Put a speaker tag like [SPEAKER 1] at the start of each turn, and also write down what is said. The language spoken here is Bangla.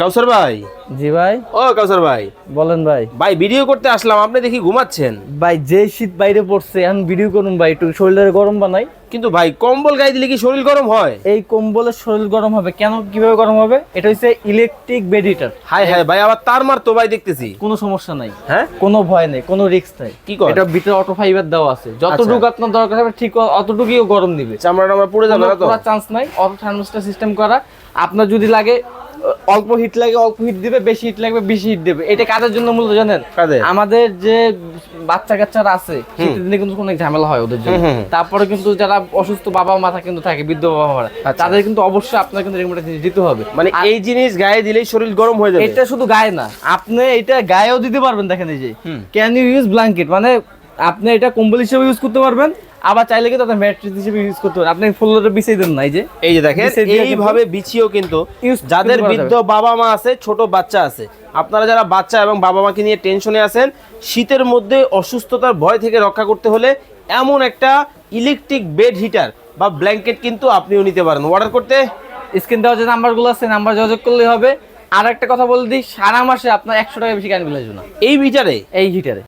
[SPEAKER 1] কাউসার ভাই।
[SPEAKER 2] জি ভাই।
[SPEAKER 1] ও কাউসার ভাই।
[SPEAKER 2] বলেন ভাই।
[SPEAKER 1] ভাই ভিডিও করতে আসলাম আপনি দেখি ঘুমাচ্ছেন?
[SPEAKER 2] ভাই যে শীত বাইরে পড়ছে এখন ভিডিও করুন ভাই একটু শরীরের গরম বানাই।
[SPEAKER 1] কিন্তু ভাই কম্বল গায়ে দিলে কি শরীর গরম হয়?
[SPEAKER 2] এই কম্বলের শরীর গরম হবে কেন কীভাবে গরম হবে? এটা হচ্ছে ইলেকট্রিক বেড হিটার
[SPEAKER 1] হাই হাই ভাই আবার তার মার তো ভাই দেখতেছি।
[SPEAKER 2] কোনো সমস্যা নাই।
[SPEAKER 1] হ্যাঁ?
[SPEAKER 2] কোনো ভয় নেই কোনো রিস্ক নাই।
[SPEAKER 1] কি কয়?
[SPEAKER 2] এটা ভিতরে অটো ফাইবার দেওয়া আছে। যতটুকু আপনার দরকার হবে ঠিক অতটুকুই গরম দিবে।
[SPEAKER 1] চামড়া টামড়া পুড়ে যাবে না তো?
[SPEAKER 2] চান্স নাই অটো থার্মোস্টার সিস্টেম করা। আপনার যদি লাগে অল্প হিট লাগে অল্প হিট দিবে বেশি হিট লাগবে বেশি হিট দেবে। এটা কাদের জন্য মূলত জানেন? আমাদের যে বাচ্চা কাচ্চারা আছে শীতের দিনে কিন্তু কোনো ঝামেলা হয় ওদের জন্য। তারপরে কিন্তু যারা অসুস্থ বাবা মাথা কিন্তু থাকে বৃদ্ধ বাবা মারা
[SPEAKER 1] আচ্ছা।
[SPEAKER 2] তাদের কিন্তু অবশ্যই আপনার কিন্তু রেগুলেটর জিনিস দিতে হবে।
[SPEAKER 1] মানে এই জিনিস গায়ে দিলেই শরীর গরম হয়ে যাবে।
[SPEAKER 2] এটা শুধু গায়ে না আপনি এটা গায়েও দিতে পারবেন দেখেন এই যে। ক্যান ইউ ইউজ ব্ল্যাঙ্কেট মানে আপনি এটা কম্বল হিসেবে ইউজ করতে পারবেন আবার চাইলে কিন্তু আপনি ম্যাট্রেস হিসেবে ইউজ করতে পারবেন। আপনি ফুলটা বিছিয়ে দেন না এই যে।
[SPEAKER 1] এই যে দেখেন এইভাবে বিছিয়েও কিন্তু যাদের বৃদ্ধ বাবা মা আছে ছোট বাচ্চা আছে আপনারা যারা বাচ্চা এবং বাবা মাকে নিয়ে টেনশনে আছেন শীতের মধ্যে অসুস্থতার ভয় থেকে রক্ষা করতে হলে এমন একটা ইলেকট্রিক বেড হিটার বা ব্ল্যাঙ্কেট কিন্তু আপনিও নিতে পারেন। অর্ডার করতে?
[SPEAKER 2] স্ক্রিন দেওয়া যে নাম্বারগুলো আছে নাম্বার যোগাযোগ করলেই হবে। আর একটা কথা বলে দিই সারা মাসে আপনার একশো টাকা বেশি কারেন্ট বিল আসবে না।
[SPEAKER 1] এই হিটারে
[SPEAKER 2] এই হিটারে